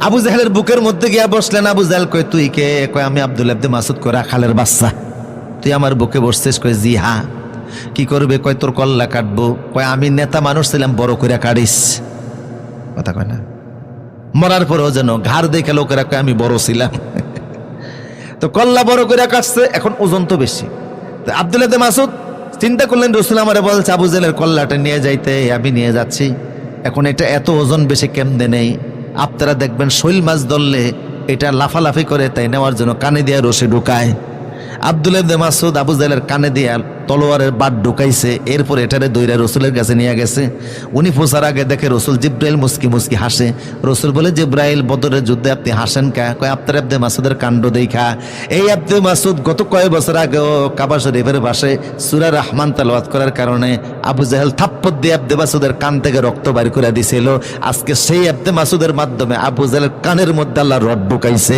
আবু জাহেলের বুকের মধ্যে গিয়া বসলেন, আবু জাহেল কয়, তুই কে? কয়, আমি আব্দুল আব্দে মাসুদ করে খালের বাচ্চা। তুই আমার বুকে বসছিস? কয়, জি হা কি করবে? কয়, তোর কল্লা কাটবো। কয়, আমি নেতা মানুষ ছিলাম, বড় করে কাটিস। কথা কয় না। মরার পরেও যেন ঘাড় দেখে লোকেরা কয়, আমি বড় ছিলাম। তো কল্লা বড় করে কাটছে, এখন ওজন তো বেশি। তো আব্দুল আব্দে মাসুদ চিন্তা করলেন, রসুল আমারে বলছে, আবু জেলের কল্লাটা নিয়ে যাইতে, আমি নিয়ে যাচ্ছি। এখন এটা এত ওজন বেশি কেমনে নেই? আপনারা দেখবেন শৈল মাছ ধরলে এটা লাফালাফি করে, তাই নেওয়ার জন্য কানে দিয়ে রসে ঢুকায়। আব্দুল আব্দে মাসুদ আবু জাহেলের কানে দিয়া তলোয়ারের বাদ ঢুকাইছে, এরপর এটারে দৈরা রসুলের কাছে নিয়ে গেছে। উনি ফোসার আগে দেখে রসুল জিব্রাইল মুস্কি মুস্কি হাসে। রসুল বলে, জিব্রাইল, বদরের যুদ্ধে আপনি হাসেন কা? কয় আপনার আব্দে মাসুদের কাণ্ড দেখা। এই আব্দে মাসুদ গত কয়েক বছর আগেও কাবা শরীফের পাশে সুরা রহমান তালওয়াত করার কারণে আবু জাহেল থাপ্পর দিয়ে আব্দে মাসুদের কান থেকে রক্ত বাইর করে দিছিল। আজকে সেই আব্দে মাসুদের মাধ্যমে আবু জাহেলের কানের মধ্যে আল্লাহ রড ঢুকাইছে।